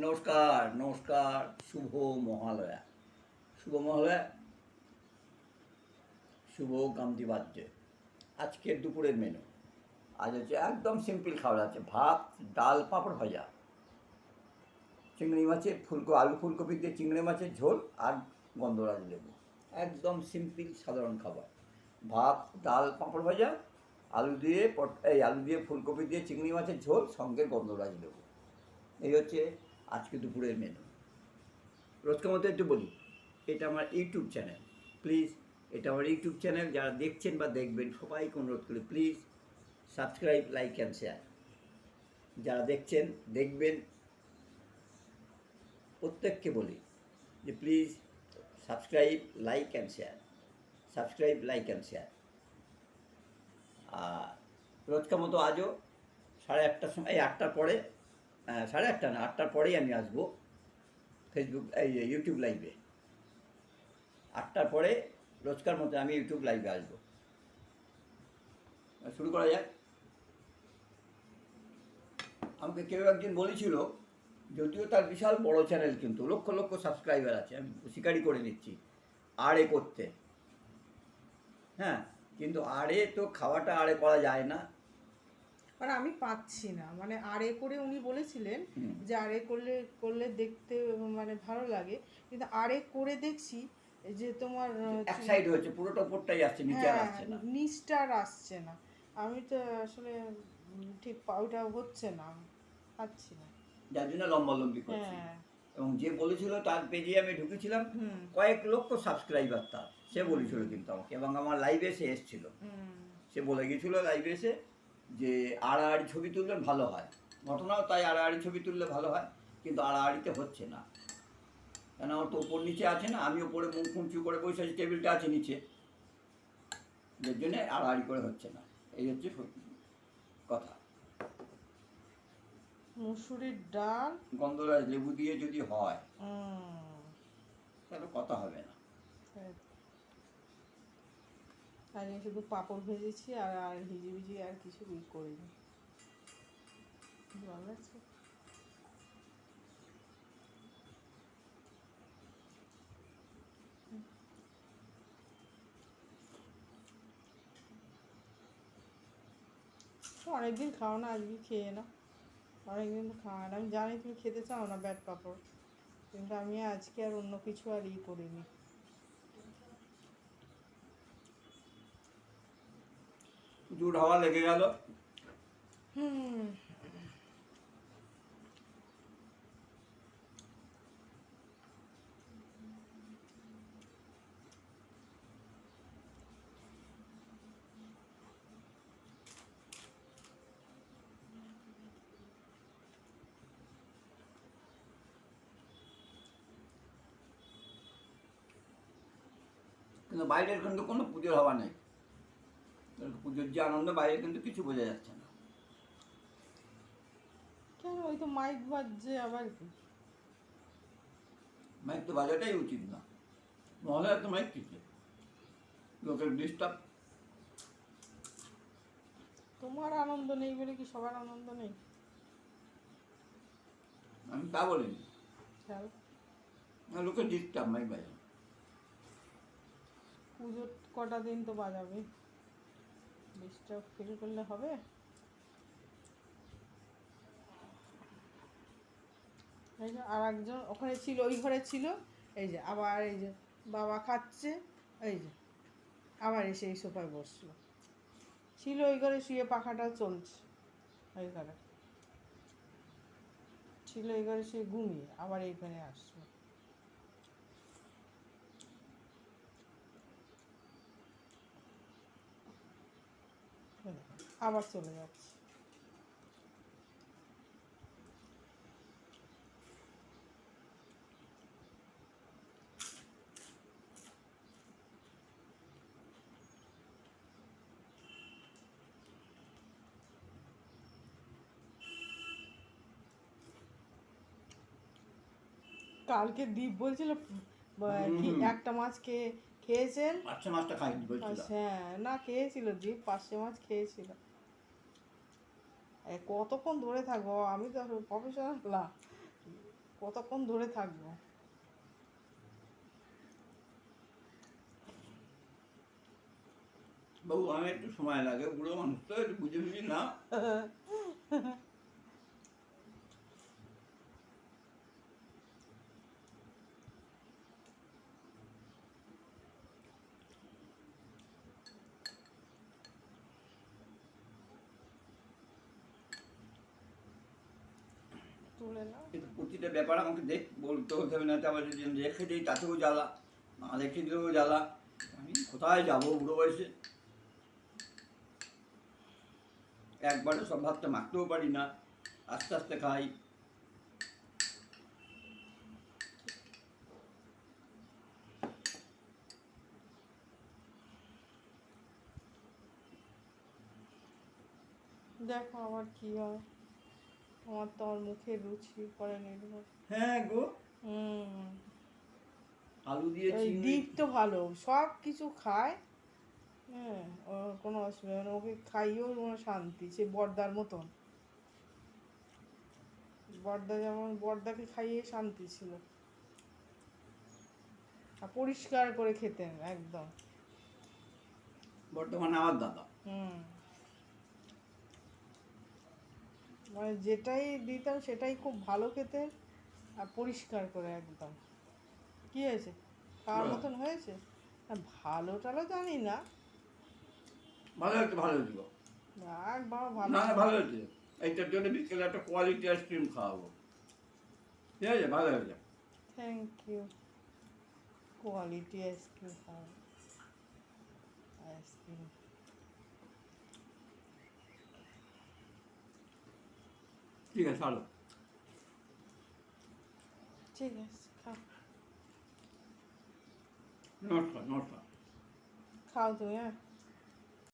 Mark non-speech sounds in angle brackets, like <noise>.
নমস্কার নমস্কার, শুভ মহালয়া। শুভ মহালয়া, শুভ গান্ধী বাদ্য আজকের দুপুরের মেনু আজ হচ্ছে একদম সিম্পল খাবার আছে, ভাত, ডাল, পাঁপড় ভাজা। চিংড়ি মাছের ফুলকো, আলু ফুলকপি দিয়ে চিংড়ি মাছের ঝোল আর গন্ধরাজ লেবু। একদম সিম্পল সাধারণ খাবার। ভাত, ডাল, পাঁপড় ভাজা, আলু দিয়ে এই আলু দিয়ে ফুলকপি দিয়ে চিংড়ি মাছের ঝোল, সঙ্গে গন্ধরাজ লেবু। এই হচ্ছে আজকে দুপুরের মেনু রোজকার মতো একটু বলি, এটা আমার ইউটিউব চ্যানেল প্লিজ এটা আমার ইউটিউব চ্যানেল যারা দেখছেন বা দেখবেন সবাইকে অনুরোধ করি please subscribe like and share যারা দেখছেন, দেখবেন, প্রত্যেককে বলি যে please subscribe like and share subscribe like and share আর রোজকার মতো আজও সাড়ে আটটার সময়, এই আটটার পরে সাড়ে আটটা না, আটটার পরেই আমি আসব ফেসবুক এই ইউটিউব লাইভে আটটার পরে রোজকার মতো আমি ইউটিউব লাইভে আসব। শুরু করা যাক। আমাকে কেউ একদিন বলেছিল, যদিও তার বিশাল বড় চ্যানেল কিন্তু, লক্ষ লক্ষ সাবস্ক্রাইবার আছে, আমি স্বীকারই করে নিচ্ছি, আর এ করতে। হ্যাঁ কিন্তু আরে তো খাওয়াটা আরে করা যায় না। মানে আমি পাচ্ছি না। মানে আরে করে উনি বলেছিলেন। যে আরে করলে করলে দেখতে মানে ভালো লাগে। কিন্তু আরে করে দেখছি যে তোমার এক সাইড হয়েছে পুরোটা উপরটাই আসছে নিচে আর হ্যাঁ, আসছে না। নিচটা আর আসছে না। আমি তো আসলে ঠিক ওটা হচ্ছে না পাচ্ছি না। যার জন্য লম্বালম্বি করছি। হ্যাঁ। এবং যে বলেছিল তার পেজে আমি ঢুকেছিলাম কয়েক লক্ষ সাবস্ক্রাইবার তার। সে বলেছিল কিন্তু আমাকে এবং আমার লাইভে এসে এসেছিল। সে বলে গেছিল লাইভে এসে যে আড়াআড়ি ছবি তুললে ভালো হয়। ঘটনাও তাই আড়াআড়ি ছবি তুললে ভালো হয় কিন্তু আড়াআড়িতে হচ্ছে না। কেন আমার তো ওপর নিচে আছে না আমি ওপরে মুখ উঁচু করে বসে আছি টেবিলটা আছে নিচে। যার জন্যে আড়াআড়ি করে হচ্ছে না। এই হচ্ছে সত্যি কথা। মুসুরির ডাল? গন্ধরাজ লেবু দিয়ে যদি হয় তাহলে কথা হবে না। আর আমি শুধু পাঁপড় ভেজেছি আর আর হিজিবিজি আর কিছু ই করিনি। ভালো লাগছে অনেকদিন খাও না, আজকে খেয়ে না অনেকদিন খাওয়া না। আমি জানি তুমি খেতে চাও না ব্যাট পাঁপড়, কিন্তু আমি আজকে আর অন্য কিছু আর ই করিনি। প্রচুর হাওয়া লেগে গেল। হুম। কিন্তু বাইরের কিন্তু কোনো পুজোর হাওয়া নেই। পুজোর যে আনন্দ বাইরে কিন্তু কিছু বোঝা যাচ্ছে না। কেন? ওই তো মাইক বাজছে আবার কি? মাইক তো বাজাটাই উচিত না। মহলার তো মাইক কিছু লোকের ডিস্টার্ব তোমার আনন্দ নেই বলে কি সবার আনন্দ নেই? আমি তা বলিনি। না, লোকের ডিস্টার্ব মাইক বাজা পুজোর কটা দিন তো বাজাবে। ডিস্টার্ব ফিল করলে হবে। এই যে আর একজন ওখানে ছিল, ওই ঘরে ছিল। এই যে আবার এই যে বাবা খাচ্ছে, এই যে আবার এসে এই সোফায় বসল। ছিল ওই ঘরে শুয়ে পাখাটা চলছে, ওই ঘরে। ছিল এই ঘরে শুয়ে ঘুমিয়ে, আবার এইখানে আসলো এই দেখো, আবার চলে যাচ্ছে। কালকে দীপ বলছিল কি একটা মাছ খেয়ে খেয়েছেন? পাঁচশো মাছটা খাইনি হ্যাঁ না খেয়েছিল দীপ পাঁচশো মাছ খেয়েছিল। কতক্ষণ ধরে থাকব? আমি তো প্রফেশনাল না। কতক্ষণ ধরে থাকব? বাবু আমি একটু সময় লাগে। বুড়ো মানুষ তো একটু বুঝে বুঝি না <laughs> তুলে নাও। কিন্তু প্রতিটা ব্যাপার আমাকে দেখ বলতে হতে হবে না তো আবার যদি রেখে দিই তাতেও জ্বালা না রেখে দিলেও জ্বালা। আমি কোথায় যাব বুড়ো বয়সে? একবারে সব ভাতটা মাখতেও পারি না আস্তে আস্তে খাই। দেখো আমার কি হয়। আমার তো আমার মুখে রুচি করে নির্ভর হ্যাঁ গো। হুম। আলু দিয়ে চিংড়ি দীপ তো ভালো সব কিছু খায়। হ্যাঁ ওর কোনো অসুবিধা নেই ওকে খাইয়েও কোনো শান্তি সে বর্দার মতন। বর্দা যেমন বর্দাকে খাইয়ে শান্তি ছিল। আর পরিষ্কার করে খেতেন একদম। বর্তমানে আমার দাদা। হুম। মানে যেটাই দিতাম সেটাই খুব ভালো খেতেন আর পরিষ্কার করে একদম। কি হয়েছে? খাওয়ার মতন হয়েছে? ভালো টালো জানি না। ভালো হয়েছে ভালো। আর বাবা ভালো না না ভালো হয়েছে। এইটার জন্য বিকেলে একটা কোয়ালিটি আইসক্রিম খাওয়াবো। ঠিক আছে? ভালো হয়েছে। Thank you quality ice cream খাওয়া আইসক্রিম ঠিক আছে ভালো ঠিক আছে খাও। নমস্কার নমস্কার খাও তুমি হ্যাঁ।